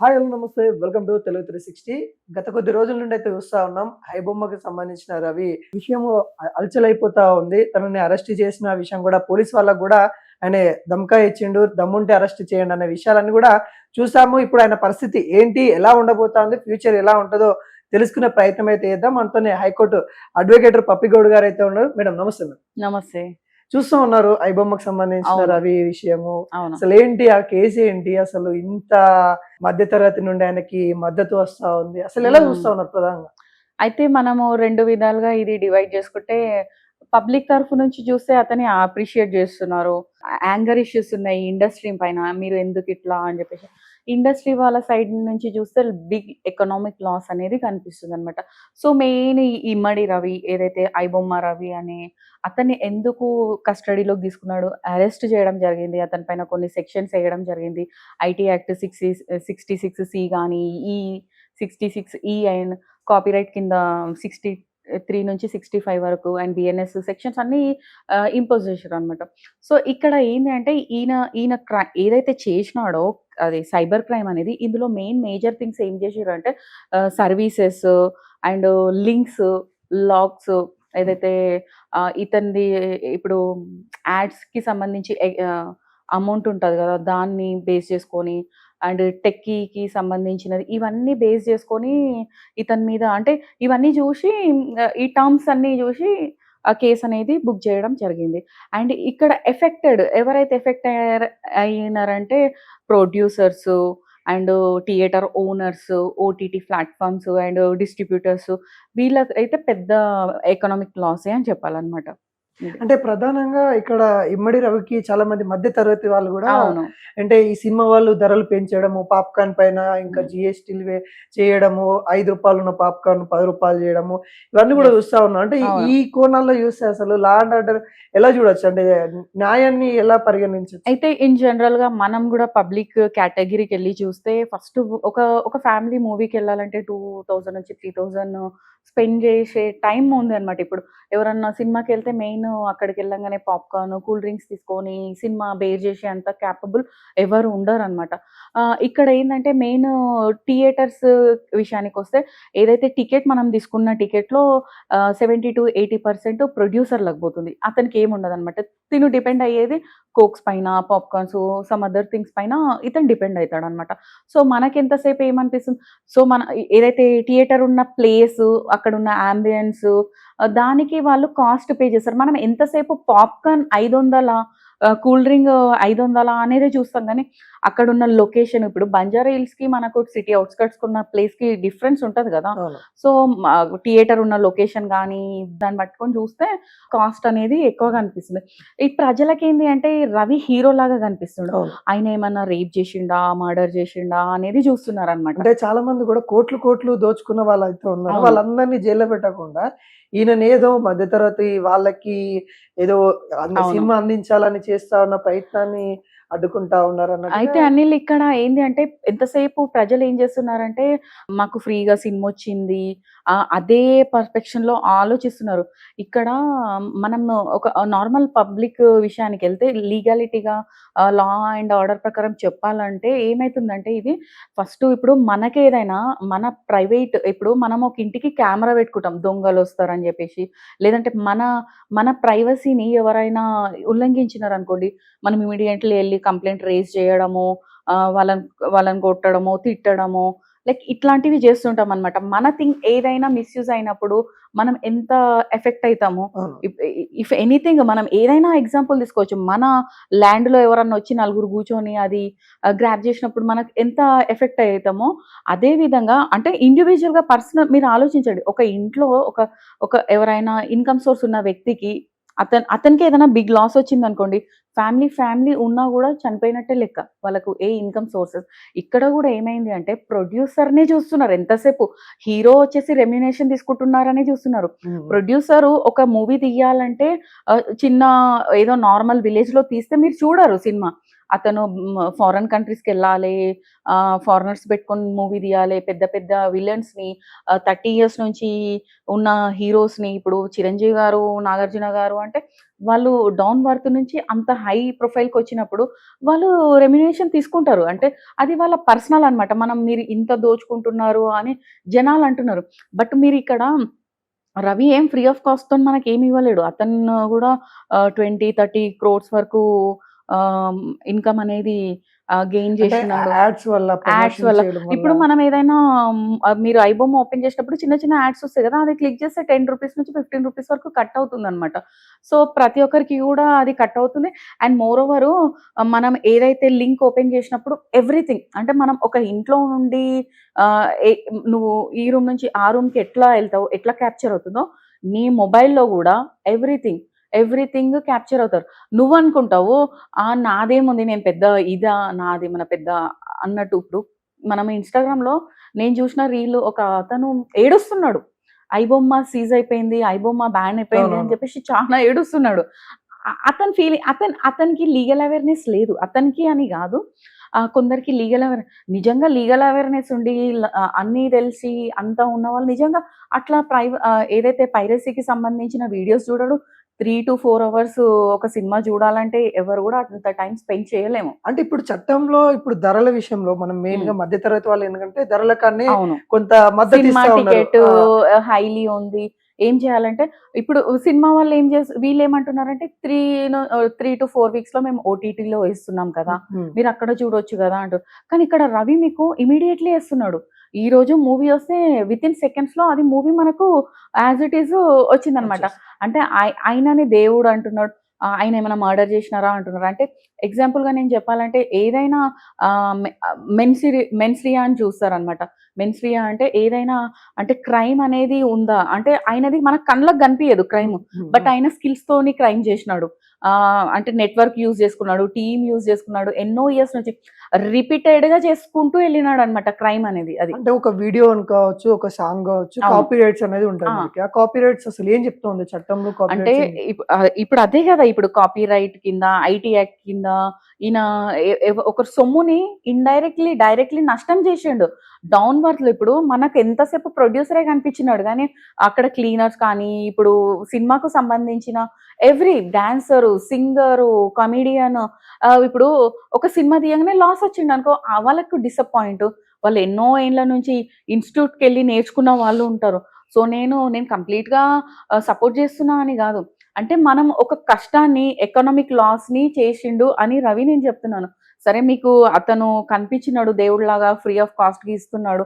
Hi hello నమస్తే. Welcome to Telugu three sixty. గత కొద్ది రోజుల నుండి అయితే చూస్తా ఉన్నాం. హైబొమ్మకి సంబంధించిన రవి విషయము అల్చలైపోతా అలచలైపోతా ఉంది. తనని అరెస్ట్ చేసిన విషయం కూడా పోలీస్ వాళ్ళకు కూడా ఆయన దమ్కా ఇచ్చిండు. దమ్ముంటే అరెస్ట్ చేయండి అనే విషయాలన్నీ కూడా చూసాము. ఇప్పుడు ఆయన పరిస్థితి ఏంటి? ఎలా ఉండబోతోంది? ఫ్యూచర్ ఎలా ఉంటుందో తెలుసుకునే ప్రయత్నం అయితే చేద్దాం. మనతోనే హైకోర్టు అడ్వకేటర్ పప్పిగౌడ్ గారు అయితే ఉన్నారు. మేడం నమస్తే మేడం. నమస్తే. చూస్తూ ఉన్నారు ఐబొమ్మకి సంబంధించిన. రవి విషయము. అసలు ఏంటి ఆ కేసు ఏంటి? అసలు ఇంత మధ్య తరగతి నుండి ఆయనకి మద్దతు వస్తా ఉంది. అసలు ఎలా. చూస్తా ఉన్నారు ప్రధానంగా? అయితే మనము రెండు విధాలుగా ఇది డివైడ్ చేసుకుంటే పబ్లిక్ తరఫు నుంచి చూస్తే అతని అప్రిషియేట్ చేస్తున్నారు. యాంగర్ ఇష్యూస్ ఉన్నాయి ఇండస్ట్రీ పైన మీరు ఎందుకు ఇట్లా అని చెప్పేసి. ఇండస్ట్రీ వాళ్ళ సైడ్ నుంచి చూస్తే బిగ్ ఎకనామిక్ లాస్ అనేది కనిపిస్తుంది అనమాట సో మెయిన్ ఇమ్మడి రవి ఏదైతే ఐబొమ్మ రవి అని అతన్ని ఎందుకు కస్టడీలోకి తీసుకున్నాడు? అరెస్ట్ చేయడం జరిగింది. అతని పైన కొన్ని సెక్షన్స్ వేయడం జరిగింది. IT act sixty sixty six C కానీ ఈ sixty six E and copyright కింద సిక్స్టీ త్రీ నుంచి సిక్స్టీ ఫైవ్ వరకు అండ్ బిఎన్ఎస్ సెక్షన్స్ అన్ని ఇంపోజ్ చేశారు అనమాట సో ఇక్కడ ఏంటి అంటే ఈయన ఈయన క్రై ఏదైతే చేసినాడో అది సైబర్ క్రైమ్ అనేది ఇందులో మెయిన్ మేజర్ థింగ్స్ ఏం చేసారు అంటే సర్వీసెస్ అండ్ లింక్స్ లాక్స్ ఏదైతే ఇతనిది ఇప్పుడు యాడ్స్కి సంబంధించి అమౌంట్ ఉంటుంది కదా దాన్ని బేస్ చేసుకొని అండ్ టెక్కీకి సంబంధించినది ఇవన్నీ బేస్ చేసుకొని ఇతని మీద అంటే ఇవన్నీ చూసి ఈ టర్మ్స్ అన్నీ చూసి ఆ కేసు అనేది బుక్ చేయడం జరిగింది. అండ్ ఇక్కడ ఎఫెక్టెడ్ ఎవరైతే ఎఫెక్ట్ అయ్యారు అయినారంటే producers and theatre owners OTT platforms and distributors వీళ్ళ అయితే పెద్ద ఎకనామిక్ లాసే అని చెప్పాలన్నమాట. అంటే ప్రధానంగా ఇక్కడ ఇమ్మడి రవికి చాలా మంది మధ్య తరగతి వాళ్ళు కూడా అంటే ఈ సినిమా వాళ్ళు ధరలు పెంచడము పాప్కార్న్ పైన ఇంకా. జిఎస్టీలు చేయడము ఐదు రూపాయలు ఉన్న పాప్కార్న్ పది రూపాయలు చేయడము ఇవన్నీ కూడా. చూస్తా ఉన్నాం. అంటే ఈ- కోణాల్లో చూస్తే అసలు లా అండ్ ఆర్డర్ ఎలా చూడొచ్చు? అంటే న్యాయాన్ని ఎలా పరిగణించచ్చు? అయితే ఇన్ జనరల్గా మనం కూడా పబ్లిక్ కేటగిరీకి వెళ్ళి చూస్తే ఫస్ట్ ఒక ఒక ఫ్యామిలీ మూవీకి వెళ్ళాలంటే టూ థౌజండ్ నుంచి త్రీ థౌజండ్ స్పెండ్ చేసే టైం ఉంది అనమాట ఇప్పుడు ఎవరన్నా సినిమాకి వెళ్తే మెయిన్ అక్కడికి వెళ్ళంగానే పాప్కార్న్ కూల్ డ్రింక్స్ తీసుకొని సినిమా బేర్ చేసే అంత క్యాపబుల్ ఎవరు ఉండరు అనమాట ఇక్కడ ఏంటంటే మెయిన్ థియేటర్స్ విషయానికి వస్తే ఏదైతే టికెట్ మనం తీసుకున్న టికెట్లో సెవెంటీ టు ఎయిటీ పర్సెంట్ ప్రొడ్యూసర్లకు పోతుంది. అతనికి ఏముండదు అనమాట తిను డిపెండ్ అయ్యేది కోక్స్ పైన పాప్కార్న్స్ సమ్ అదర్ థింగ్స్ పైన ఇతను డిపెండ్ అవుతాడు అనమాట సో మనకి ఎంతసేపు ఏమనిపిస్తుంది? సో మన ఏదైతే థియేటర్ ఉన్న ప్లేస్ అక్కడ ఉన్న ఆంబియన్స్ దానికి వాళ్ళు కాస్ట్ పే చేస్తారు. మనం ఎంతసేపు పాప్కార్న్ ఐదు వందల కూల్ డ్రింక్ ఐదు వందల అనేది చూస్తాం కానీ అక్కడ ఉన్న లొకేషన్ ఇప్పుడు బంజారా హిల్స్కి మనకు సిటీ అవుట్స్కట్స్ ఉన్న ప్లేస్కి డిఫరెన్స్ ఉంటది కదా. సో థియేటర్ ఉన్న లొకేషన్ కానీ దాన్ని పట్టుకొని చూస్తే కాస్ట్ అనేది ఎక్కువ కనిపిస్తుంది. ఈ ప్రజలకి ఏంటి అంటే రవి హీరో లాగా కనిపిస్తుండు ఆయన ఏమన్నా రేప్ చేసిండా మర్డర్ చేసిండా అనేది చూస్తున్నారు అనమాట అంటే చాలా మంది కూడా కోట్లు కోట్లు దోచుకున్న వాళ్ళు అయితే ఉన్నారు. వాళ్ళందరినీ జైల్లో పెట్టకుండా ఈయన ఏదో మధ్యతరగతి వాళ్ళకి ఏదో. సినిమా అందించాలని చేస్తా ఉన్న ప్రయత్నాన్ని అడ్డుకుంటా ఉన్నారు అన్నట్టుగా అయితే అనిల్ ఇక్కడ ఏంది అంటే ఎంతసేపు ప్రజలు ఏం చేస్తున్నారంటే మాకు ఫ్రీగా సినిమా వచ్చింది అదే పర్ఫెక్షన్లో ఆలోచిస్తున్నారు. ఇక్కడ మనం ఒక నార్మల్ పబ్లిక్ విషయానికి వెళ్తే లీగాలిటీగా లా అండ్ ఆర్డర్ ప్రకారం చెప్పాలంటే ఏమైతుందంటే ఇది ఫస్ట్ ఇప్పుడు మనకి ఏదైనా మన ప్రైవేట్ ఇప్పుడు మనం ఒక ఇంటికి కెమెరా పెట్టుకుంటాం దొంగలు వస్తారని చెప్పేసి. లేదంటే మన మన ప్రైవసీని ఎవరైనా ఉల్లంఘించినారు అనుకోండి మనం ఇమీడియట్లీ వెళ్ళి కంప్లైంట్ రేజ్ చేయడము వాళ్ళని వాళ్ళని కొట్టడము తిట్టడము లైక్ ఇట్లాంటివి చేస్తుంటాం అనమాట మన థింగ్ ఏదైనా మిస్యూజ్ అయినప్పుడు మనం ఎంత ఎఫెక్ట్ అవుతామో. ఇఫ్ ఎనీథింగ్ మనం ఏదైనా ఎగ్జాంపుల్ తీసుకోవచ్చు. మన ల్యాండ్లో ఎవరన్నా వచ్చి నలుగురు కూర్చొని అది గ్రాప్ చేసినప్పుడు మనకు ఎంత ఎఫెక్ట్ అవుతామో అదే విధంగా అంటే ఇండివిజువల్గా పర్సనల్ మీరు ఆలోచించండి. ఒక ఇంట్లో ఒక ఒక ఎవరైనా ఇన్కమ్ సోర్స్ ఉన్న వ్యక్తికి అతను అతనికి ఏదైనా బిగ్ లాస్ వచ్చింది అనుకోండి ఫ్యామిలీ ఫ్యామిలీ ఉన్నా కూడా చనిపోయినట్టే లెక్క. వాళ్ళకు ఏ ఇన్కమ్ సోర్సెస్ ఇక్కడ కూడా ఏమైంది అంటే ప్రొడ్యూసర్నే చూస్తున్నారు. ఎంతసేపు? హీరో వచ్చేసి రెమ్యునేషన్ తీసుకుంటున్నారనే చూస్తున్నారు. ప్రొడ్యూసర్ ఒక మూవీ తీయాలంటే చిన్న ఏదో నార్మల్ విలేజ్లో తీస్తే మీరు చూడరు సినిమా. అతను ఫారెన్ కంట్రీస్కి వెళ్ళాలి ఫారినర్స్ పెట్టుకొని మూవీ తీయాలి పెద్ద పెద్ద విలన్స్ని థర్టీ ఇయర్స్ నుంచి ఉన్న హీరోస్ని ఇప్పుడు చిరంజీవి గారు నాగార్జున గారు అంటే వాళ్ళు డౌన్ వర్త్ నుంచి అంత హై ప్రొఫైల్కి వచ్చినప్పుడు వాళ్ళు రెమ్యునేషన్ తీసుకుంటారు. అంటే అది వాళ్ళ పర్సనల్ అన్నమాట. మనం మీరు ఇంత దోచుకుంటున్నారు అని జనాలు అంటున్నారు. బట్ మీరు ఇక్కడ రవి ఏం ఫ్రీ ఆఫ్ కాస్ట్తో మనకి ఏమి ఇవ్వలేడు. అతను కూడా ట్వంటీ థర్టీ క్రోర్స్ వరకు ఇన్కమ్ అనేది గెయిన్ చేసినాడు యాడ్స్ వల్ల promotion వల్ల. ఇప్పుడు మనం ఏదైనా మీరు ఐబొమ్మ ఓపెన్ చేసినప్పుడు చిన్న చిన్న యాడ్స్ వస్తాయి కదా అది క్లిక్ చేస్తే టెన్ రూపీస్ నుంచి ఫిఫ్టీన్ రూపీస్ వరకు కట్ అవుతుంది అనమాట సో ప్రతి ఒక్కరికి కూడా అది కట్ అవుతుంది. అండ్ మోర్ ఓవర్ మనం ఏదైతే లింక్ ఓపెన్ చేసినప్పుడు ఎవ్రీథింగ్ అంటే మనం ఒక ఇంట్లో నుండి నువ్వు ఈ రూమ్ నుంచి ఆ రూమ్కి ఎట్లా వెళ్తావు ఎట్లా క్యాప్చర్ అవుతుందో నీ మొబైల్లో కూడా ఎవ్రీథింగ్ ఎవ్రీథింగ్ క్యాప్చర్ అవుతారు. నువ్వు అనుకుంటావు ఆ నాదేముంది నేను పెద్ద ఇదా నాది మన పెద్ద అన్నట్టు ఇప్పుడు మనం ఇన్స్టాగ్రామ్లో నేను చూసిన రీల్ ఒక అతను ఏడుస్తున్నాడు. ఐబొమ్మ సీజ్ అయిపోయింది ఐబొమ్మ బ్యాన్ అయిపోయింది అని. చెప్పేసి చాలా ఏడుస్తున్నాడు. అతని ఫీలింగ్ అతను అతనికి లీగల్ అవేర్నెస్ లేదు. అతనికి అని కాదు. ఆ, కొందరికి లీగల్ అవేర్ నిజంగా లీగల్ అవేర్నెస్ ఉండి అన్నీ తెలిసి అంతా ఉన్న వాళ్ళు నిజంగా అట్లా ప్రైవ ఏదైతే పైరసీకి సంబంధించిన వీడియోస్ చూడడు త్రీ టు ఫోర్ అవర్స్ ఒక సినిమా చూడాలంటే ఎవరు కూడా అంత టైం స్పెండ్ చేయలేము. అంటే ఇప్పుడు చట్టంలో ఇప్పుడు ధరల విషయంలో మనం మెయిన్గా మ్మ్. మధ్య తరగతి వాళ్ళు ఎందుకంటే ధరల కన్నా కొంత మద్దతు టికెట్ హైలీ ఉంది. ఏం చేయాలంటే ఇప్పుడు సినిమా వాళ్ళు ఏం చేసి వీళ్ళు ఏమంటున్నారంటే త్రీ త్రీ టు ఫోర్ వీక్స్లో మేము ఓటీటీలో వేస్తున్నాం కదా. మీరు అక్కడ చూడొచ్చు కదా అంటారు కానీ ఇక్కడ రవి మీకు ఇమీడియట్లీ వేస్తున్నాడు. ఈ రోజు మూవీ వస్తే విత్ ఇన్ సెకండ్స్లో అది మూవీ మనకు యాజ్ ఇట్ ఈస్ వచ్చిందనమాట. అంటే ఆయ- ఆయనని దేవుడు అంటున్నాడు. ఆయన ఏమైనా మర్డర్ చేసినారా అంటున్నారు. అంటే ఎగ్జాంపుల్గా నేను చెప్పాలంటే ఏదైనా మెన్సిరి మెన్స్రియా అని చూస్తారనమాట మెన్స్రియా అంటే ఏదైనా అంటే క్రైమ్ అనేది ఉందా? అంటే ఆయనది మన కళ్ళకు కనిపించదు క్రైమ్. బట్ ఆయన స్కిల్స్ తోని క్రైమ్ చేసినాడు. అంటే నెట్వర్క్ యూజ్ చేసుకున్నాడు టీమ్ యూజ్ చేసుకున్నాడు ఎన్నో ఇయర్స్ నుంచి రిపీటెడ్గా చేసుకుంటూ వెళ్ళినాడు అనమాట క్రైమ్ అనేది అది. అంటే ఒక వీడియో కావచ్చు ఒక సాంగ్ కావచ్చు. కాపీ రైట్స్ అనేది ఉంటుంది ఆ. కాపీ రైట్స్ అసలు ఏం చెప్తుంది? చట్టంలో అంటే ఇప్పుడు అదే కదా ఇప్పుడు కాపీ రైట్ కింద ఐటీ యాక్ట్ కింద ఈయన ఒక సొమ్ముని ఇండైరెక్ట్లీ డైరెక్ట్లీ నష్టం చేసిండు. డౌన్ వర్త్లో ఇప్పుడు మనకు ఎంతసేపు ప్రొడ్యూసరే కనిపించినాడు? కానీ అక్కడ క్లీనర్స్ కానీ ఇప్పుడు సినిమాకు సంబంధించిన ఎవ్రీ డాన్సరు సింగరు కమెడియన్ ఇప్పుడు ఒక సినిమా తీయగానే లాస్ వచ్చిండు అనుకో ఆ వాళ్ళకు డిసప్పాయింట్ వాళ్ళు ఎన్నో ఏళ్ళ నుంచి ఇన్స్టిట్యూట్కి వెళ్ళి నేర్చుకున్న వాళ్ళు ఉంటారు. సో నేను నేను కంప్లీట్గా సపోర్ట్ చేస్తున్నా అని కాదు. అంటే మనం ఒక కష్టాన్ని ఎకనామిక్ లాస్ని చేసిండు అని రవి నేను చెప్తున్నాను. సరే మీకు అతను కనిపించినాడు దేవుడిలాగా ఫ్రీ ఆఫ్ కాస్ట్కి ఇస్తున్నాడు.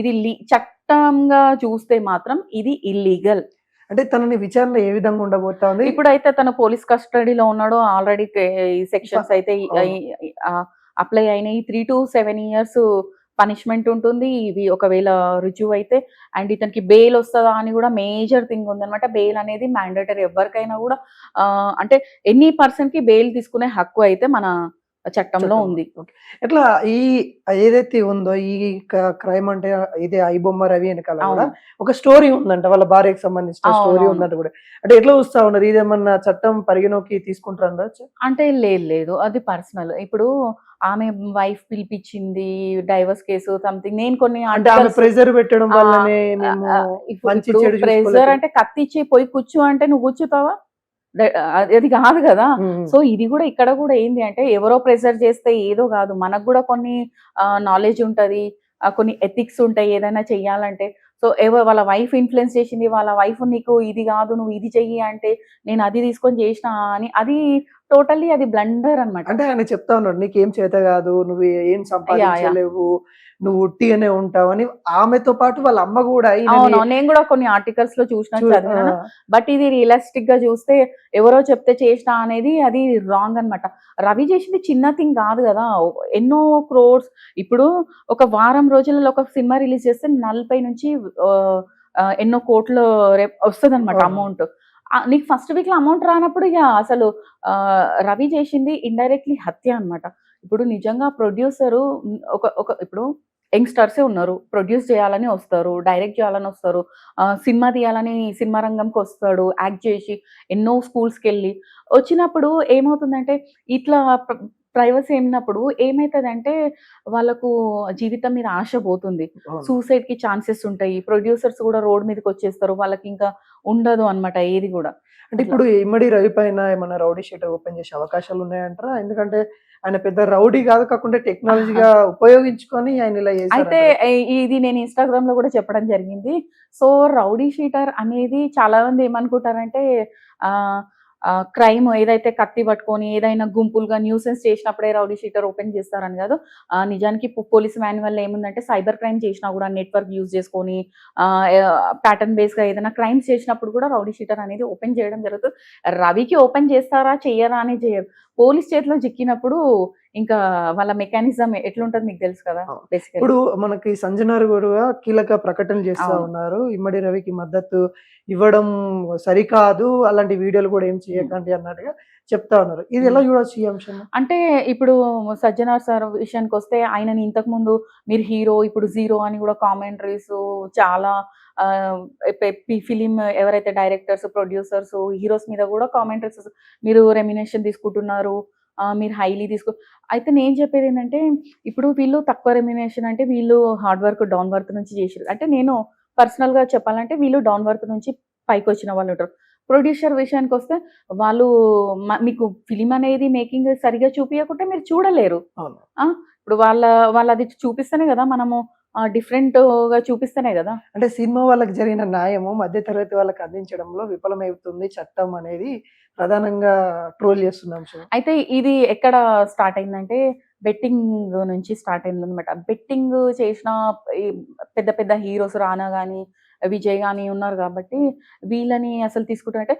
ఇది చట్టంగా చూస్తే మాత్రం ఇది ఇల్లీగల్ అంటే తనని విచారణ ఏ విధంగా ఉండబోతా ఉంది ఇప్పుడైతే తన పోలీస్ కస్టడీలో ఉన్నాడు. ఆల్రెడీ సెక్షన్స్ అయితే. అప్లై అయినాయి. Three to seven years punishment ఉంటుంది. ఇవి ఒకవేళ రుజువు అయితే అండ్ ఇతనికి బెయిల్ వస్తుందా అని కూడా మేజర్ థింగ్ ఉందన్నమాట. బెయిల్ అనేది మ్యాండేటరీ ఎవరికైనా కూడా అంటే ఎనీ పర్సన్కి బెయిల్ తీసుకునే హక్కు అయితే మన చట్టంలో. ఉంది. ఎట్లా ఈ ఏదైతే ఉందో ఈ క్రైమ్ అంటే ఇదే ఐబొమ్మ రవి వెనకాల కూడా ఒక స్టోరీ ఉందంట వాళ్ళ భార్యకు సంబంధించిన స్టోరీ. ఉందంట కూడా. అంటే ఎట్లా చూస్తా ఉన్నారు? ఇదేమన్నా చట్టం పరిగణలోకి తీసుకుంటారా అంటే లేదు లేదు. అది పర్సనల్. ఇప్పుడు ఆమె వైఫ్ పిలిపించింది డైవర్స్ కేసు సంథింగ్. నేను కొన్ని ప్రెజర్ పెట్టడం వల్లనే ప్రెజర్ అంటే కత్తి ఇచ్చి పోయి కూర్చో అంటే నువ్వు కూర్చుతావా? అది కాదు కదా. సో ఇది కూడా ఇక్కడ కూడా ఏంది అంటే ఎవరో ప్రెజర్ చేస్తే ఏదో కాదు. మనకు కూడా కొన్ని నాలెడ్జ్ ఉంటది కొన్ని ఎథిక్స్ ఉంటాయి ఏదైనా చెయ్యాలంటే. సో ఎవరు వాళ్ళ వైఫ్ ఇన్ఫ్లుయెన్స్ చేసింది వాళ్ళ వైఫ్ నీకు ఇది కాదు నువ్వు ఇది చెయ్యి అంటే నేను అది తీసుకొని చేసిన అని అది టోటల్లీ అది బ్లండర్ అన్నమాట. అంటే ఆయన చెప్తా ఉన్నాడు నీకేం చేత కాదు నువ్వు ఏం సంపాదించలేవు నువ్వు ఉట్టిగానే ఉంటావు అని ఆమెతో పాటు వాళ్ళ అమ్మ కూడా అవును నేను కూడా కొన్ని ఆర్టికల్స్లో చూసిన చదివాను. బట్ ఇది రియలిస్టిక్గా చూస్తే ఎవరో చెప్తే చేసిన అనేది అది రాంగ్ అన్నమాట. రవి చేసింది చిన్న థింగ్ కాదు కదా ఎన్నో క్రోర్స్ ఇప్పుడు ఒక వారం రోజులలో ఒక సినిమా రిలీజ్ చేస్తే నలభై నుంచి ఎన్నో కోట్లు వస్తుంది అనమాట. అమౌంట్ నీకు ఫస్ట్ వీక్లో అమౌంట్ రానప్పుడు ఇక అసలు రవి చేసింది ఇండైరెక్ట్లీ హత్య అనమాట ఇప్పుడు నిజంగా ప్రొడ్యూసరు ఒక ఒక ఇప్పుడు యంగ్స్టర్సే ఉన్నారు. ప్రొడ్యూస్ చేయాలని వస్తారు డైరెక్ట్ చేయాలని వస్తారు. సినిమా తీయాలని సినిమా రంగంకి వస్తాడు యాక్ట్ చేసి ఎన్నో స్కూల్స్కి వెళ్ళి. వచ్చినప్పుడు ఏమవుతుందంటే ఇట్లా ప్రైవసీ ఏమినప్పుడు ఏమైతదంటే వాళ్ళకు జీవితం మీద ఆశ పోతుంది. సూసైడ్కి ఛాన్సెస్ ఉంటాయి. ప్రొడ్యూసర్స్ కూడా రోడ్ మీదకి వచ్చేస్తారు. వాళ్ళకి ఇంకా ఉండదు అన్నమాట ఏది కూడా. అంటే ఇప్పుడు ఇమ్మడి రవి పైన ఏమైనా రౌడీ షీటర్ ఓపెన్ చేసే అవకాశాలు ఉన్నాయంటారా? ఎందుకంటే ఆయన పెద్ద రౌడీ కాదు కాకుండా టెక్నాలజీగా ఉపయోగించుకొని ఆయన ఇలా అయితే ఇది నేను ఇన్స్టాగ్రామ్లో కూడా చెప్పడం జరిగింది. సో రౌడీ షీటర్ అనేది చాలా మంది ఏమనుకుంటారంటే ఆ క్రైమ్ ఏదైతే కత్తి పట్టుకొని ఏదైనా గుంపులుగా న్యూసెన్స్ చేసినప్పుడే రౌడీ షీటర్ ఓపెన్ చేస్తారని కాదు. ఆ, నిజానికి పోలీస్ మాన్యువల్ ఏముందంటే సైబర్ క్రైమ్ చేసినా కూడా నెట్వర్క్ యూజ్ చేసుకొని ప్యాటర్న్ బేస్గా ఏదైనా క్రైమ్స్ చేసినప్పుడు కూడా రౌడీ షీటర్ అనేది ఓపెన్ చేయడం జరుగుతుంది రవికి ఓపెన్ చేస్తారా చేయరా అని చేయరు పోలీస్ చేతిలో చిక్కినప్పుడు ఇంకా వాళ్ళ మెకానిజం ఎట్లుంటది మీకు తెలుసు కదా ఇప్పుడు మనకి సంజనార్ కూడా కీలక ప్రకటనలు చేస్తా. ఉన్నారు. ఇమ్మడి రవికి మద్దతు ఇవ్వడం సరికాదు అలాంటి వీడియోలు కూడా ఏం చేయకండి అన్నట్టుగా చెప్తా ఉన్నారు. ఇది ఎలా చూడొచ్చు ఈ అంశం? అంటే ఇప్పుడు సజ్జనార్ సార్ విషయానికి వస్తే ఆయనని ఇంతకు ముందు మీరు హీరో ఇప్పుడు జీరో అని కూడా కామెంటరీస్ చాలా ఫిలిం ఎవరైతే డైరెక్టర్స్ ప్రొడ్యూసర్స్ హీరోస్ మీద కూడా కామెంటరీస్ మీరు రెమ్యునేషన్ తీసుకుంటున్నారు మీరు హైలీ తీసుకు అయితే నేను చెప్పేది ఏంటంటే ఇప్పుడు వీళ్ళు తక్కువ రెమ్యునేషన్ అంటే వీళ్ళు హార్డ్ వర్క్ డౌన్ వర్క్ నుంచి చేసారు అంటే నేను personal గా చెప్పాలంటే వీళ్ళు డౌన్ వర్క్ నుంచి పైకి వచ్చిన వాళ్ళు ఉంటారు. ప్రొడ్యూసర్ విషయానికి వస్తే వాళ్ళు మీకు ఫిలిం అనేది మేకింగ్ సరిగా చూపించకుంటే మీరు చూడలేరు. ఇప్పుడు వాళ్ళ వాళ్ళు అది చూపిస్తేనే కదా మనము డిఫరెంట్గా చూపిస్తేనే కదా. అంటే సినిమా వాళ్ళకి జరిగిన న్యాయము మధ్యతరగతి వాళ్ళకి అందించడంలో విఫలమవుతుంది చట్టం అనేది ప్రధానంగా ట్రోల్ చేస్తున్న అయితే ఇది ఎక్కడ స్టార్ట్ అయిందంటే బెట్టింగ్ నుంచి స్టార్ట్ అయింది అనమాట బెట్టింగ్ చేసిన పెద్ద పెద్ద హీరోస్ రానా కానీ విజయ్ కానీ ఉన్నారు కాబట్టి వీళ్ళని అసలు తీసుకుంటారంటే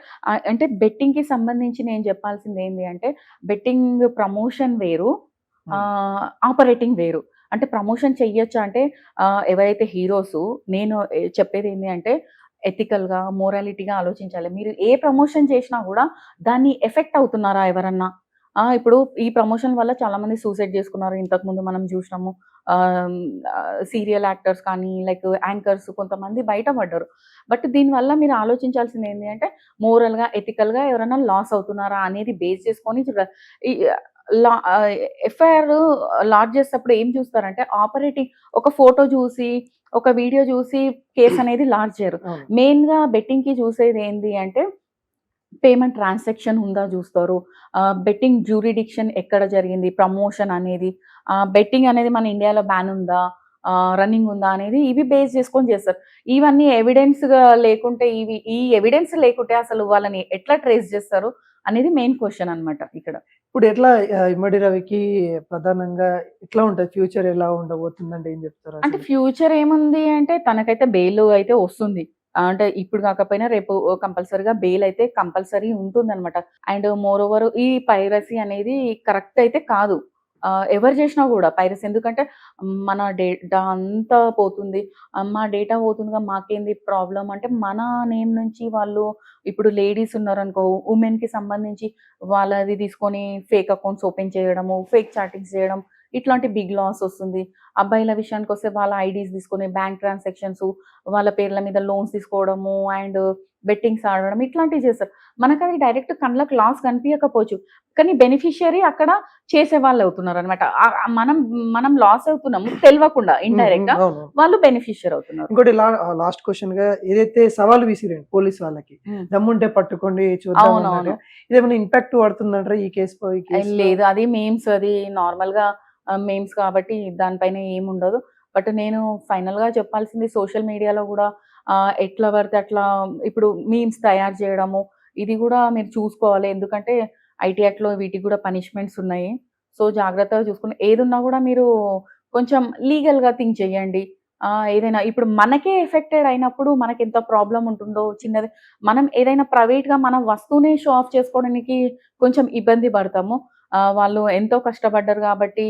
అంటే బెట్టింగ్కి సంబంధించి నేను చెప్పాల్సింది ఏంటి అంటే బెట్టింగ్ ప్రమోషన్ వేరు ఆపరేటింగ్ వేరు. అంటే ప్రమోషన్ చెయ్యొచ్చా? అంటే ఎవరైతే హీరోస్ నేను చెప్పేది ఏంటి అంటే ఎథికల్గా మోరాలిటీగా ఆలోచించాలి. మీరు ఏ ప్రమోషన్ చేసినా కూడా దాన్ని ఎఫెక్ట్ అవుతున్నారా ఎవరన్నా? ఇప్పుడు ఈ ప్రమోషన్ వల్ల చాలా మంది సూసైడ్ చేసుకున్నారు. ఇంతకు ముందు మనం చూసినాము. సీరియల్ యాక్టర్స్ కానీ లైక్ యాంకర్స్ కొంతమంది బయటపడ్డారు. బట్ దీనివల్ల మీరు ఆలోచించాల్సింది ఏంటి అంటే మోరల్గా ఎథికల్గా ఎవరైనా లాస్ అవుతున్నారా అనేది బేస్ చేసుకొని లా ఎఫ్ఐఆర్ లాడ్ చేసేటప్పుడు ఏం చూస్తారంటే ఆపరేటింగ్ ఒక ఫోటో చూసి ఒక వీడియో చూసి కేసు అనేది లాడ్ చేయరు. మెయిన్గా బెట్టింగ్కి చూసేది ఏంటి అంటే పేమెంట్ ట్రాన్సాక్షన్ ఉందా చూస్తారు. బెట్టింగ్ జ్యూరిడిక్షన్ ఎక్కడ జరిగింది ప్రమోషన్ అనేది బెట్టింగ్ అనేది మన ఇండియాలో బ్యాన్ ఉందా రన్నింగ్ ఉందా అనేది ఇవి బేస్ చేసుకొని చేస్తారు. ఇవన్నీ ఎవిడెన్స్గా లేకుంటే ఇవి ఈ ఎవిడెన్స్ లేకుంటే అసలు వాళ్ళని ఎట్లా ట్రేస్ చేస్తారు అనేది మెయిన్ క్వశ్చన్ అన్నమాట ఇక్కడ. ఇప్పుడు ఎట్లా ఇమ్మడి రవికి ప్రధానంగా ఎట్లా ఉంటది? ఫ్యూచర్ ఎలా ఉండబోతుందంటే ఏం చెప్తారు అంటే? ఫ్యూచర్ ఏముంది అంటే తనకైతే బెయిల్ అయితే వస్తుంది. అంటే ఇప్పుడు కాకపోయినా రేపు కంపల్సరీగా బెయిల్ అయితే కంపల్సరీ ఉంటుంది అనమాట అండ్ మోర్ ఓవర్ ఈ పైరసీ అనేది కరెక్ట్ అయితే కాదు. ఎవరు చేసినా కూడా పైరస్. ఎందుకంటే మన డేటా అంతా పోతుంది. మా డేటా పోతుందిగా మాకేంది ప్రాబ్లం అంటే మన నేమ్ నుంచి వాళ్ళు ఇప్పుడు లేడీస్ ఉన్నారనుకో ఉమెన్కి సంబంధించి వాళ్ళది తీసుకొని ఫేక్ అకౌంట్స్ ఓపెన్ చేయడము ఫేక్ చాటింగ్స్ చేయడం ఇట్లాంటి బిగ్ లాస్ వస్తుంది. అబ్బాయిల విషయానికి వస్తే వాళ్ళ ఐడీస్ తీసుకొని బ్యాంక్ ట్రాన్సాక్షన్స్ వాళ్ళ పేర్ల మీద లోన్స్ తీసుకోవడము అండ్ బెట్టింగ్స్ ఆడడం ఇట్లాంటివి చేస్తారు. మనకు అది డైరెక్ట్ కళ్ళకి లాస్ కనిపించకపోవచ్చు కానీ బెనిఫిషియరీ అక్కడ చేసే వాళ్ళు అవుతున్నారు అనమాట మనం మనం లాస్ అవుతున్నాము తెలియకుండా ఇండైరెక్ట్గా వాళ్ళు బెనిఫిషియర్ అవుతున్నారు. ఇంకోటి లాస్ట్ క్వశ్చన్గా ఏదైతే సవాల్ విసిరండి పోలీస్ వాళ్ళకి. దమ్ముంటే పట్టుకోండి చూద్దాం. ఇదేమైనా ఇంపాక్ట్ పడుతుందంటారా ఈ కేసు లేదు అది మేమ్స్ అది నార్మల్గా మేమ్స్ కాబట్టి దానిపైన ఏముండదు. బట్ నేను ఫైనల్గా చెప్పాల్సింది సోషల్ మీడియాలో కూడా ఎట్లా పడితే అట్లా ఇప్పుడు మీమ్స్ తయారు చేయడము ఇది కూడా మీరు చూసుకోవాలి. ఎందుకంటే ఐటీ లో వీటికి కూడా పనిష్మెంట్స్ ఉన్నాయి. సో జాగ్రత్తగా చూసుకుని ఏదున్నా కూడా మీరు కొంచెం లీగల్గా థింక్ చేయండి. ఏదైనా ఇప్పుడు మనకే ఎఫెక్టెడ్ అయినప్పుడు మనకి ఎంత ప్రాబ్లం ఉంటుందో చిన్నది మనం ఏదైనా ప్రైవేట్గా మన వస్తువునే షో ఆఫ్ చేసుకోవడానికి కొంచెం ఇబ్బంది పడతాము. వాళ్ళు ఎంతో కష్టపడ్డారు కాబట్టి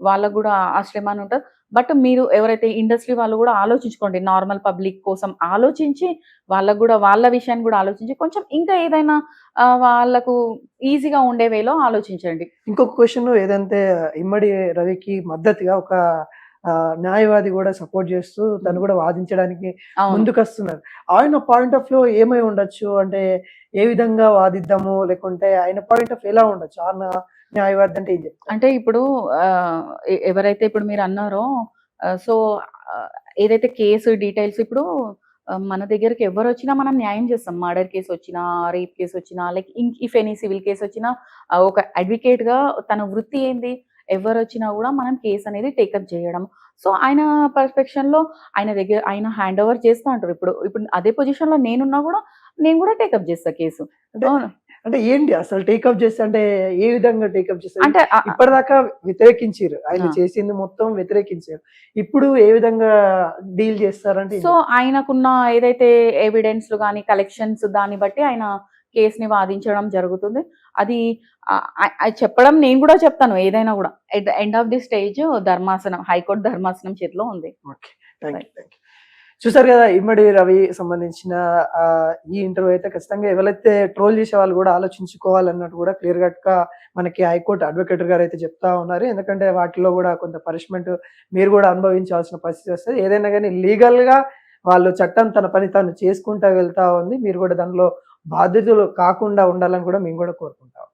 వాళ్ళకు కూడా ఆశ్రమాన్ని అని ఉంటుంది. బట్ మీరు ఎవరైతే ఇండస్ట్రీ వాళ్ళు కూడా ఆలోచించుకోండి నార్మల్ పబ్లిక్ కోసం ఆలోచించి వాళ్ళకు కూడా వాళ్ళ విషయాన్ని కూడా ఆలోచించి కొంచెం ఇంకా ఏదైనా వాళ్ళకు ఈజీగా ఉండే వేలో ఆలోచించండి. ఇంకొక క్వశ్చన్ ఏదంటే ఇమ్మడి రవికి మద్దతుగా ఒక న్యాయవాది కూడా సపోర్ట్ చేస్తూ తను కూడా వాదించడానికి అవును. ముందుకు వస్తున్నారు ఆయన పాయింట్ ఆఫ్ వ్యూ ఏమై ఉండొచ్చు? అంటే ఏ విధంగా వాదిద్దాము? లేకుంటే ఆయన పాయింట్ ఆఫ్ ఎలా ఉండొచ్చు? ఆయన న్యాయవాది అంటే ఏం చెప్తారు అంటే ఇప్పుడు ఎవరైతే ఇప్పుడు మీరు అన్నారో సో ఏదైతే కేసు డీటెయిల్స్ ఇప్పుడు మన దగ్గరికి ఎవరు వచ్చినా మనం న్యాయం చేస్తాం. మర్డర్ కేసు వచ్చినా రేప్ కేసు వచ్చినా like if any civil case వచ్చినా ఒక అడ్వకేట్గా తన వృత్తి ఏంది? ఎవరు వచ్చినా కూడా మనం కేసు అనేది టేకప్ చేయడం. సో ఆయన పర్స్పెక్షన్లో ఆయన దగ్గర ఆయన హ్యాండ్ ఓవర్ చేస్తా అంటారు. ఇప్పుడు ఇప్పుడు అదే పొజిషన్లో నేనున్నా కూడా నేను కూడా టేకప్ చేస్తా కేసు. అంటే ఏంటి అసలు టేకప్ చేస్తే అంటే ఏ విధంగా టేకప్ చేస్తారు? అంటే ఇప్పటిదాకా వ్యతిరేకించారు. ఆయన. చేసింది మొత్తం వ్యతిరేకించారు. ఇప్పుడు ఏ విధంగా డీల్ చేస్తారంటే సో ఆయనకున్న ఏదైతే ఎవిడెన్స్లు కానీ కలెక్షన్స్ దాన్ని బట్టి ఆయన కేసుని వాదించడం జరుగుతుంది. అది చెప్పడం నేను కూడా చెప్తాను ఏదైనా కూడా. At the end of the stage ధర్మాసనం హైకోర్టు ధర్మాసనం చేతిలో ఉంది. యూ థ్యాంక్ యూ చూసారు కదా ఇమ్మడి రవి సంబంధించిన ఈ ఇంటర్వ్యూ అయితే ఖచ్చితంగా ఎవరైతే ట్రోల్ చేసే వాళ్ళు కూడా ఆలోచించుకోవాలన్నట్టు కూడా క్లియర్ కట్గా మనకి హైకోర్టు అడ్వకేట్ గారు అయితే చెప్తా ఉన్నారు. ఎందుకంటే వాటిలో కూడా కొంత పనిష్మెంట్ మీరు కూడా అనుభవించాల్సిన పరిస్థితి వస్తుంది. ఏదైనా కానీ లీగల్గా వాళ్ళు చట్టం తన పని తాను చేసుకుంటా వెళ్తా ఉంది. మీరు కూడా దానిలో బాధ్యతలు కాకుండా ఉండాలని కూడా మేము కూడా కోరుకుంటాం.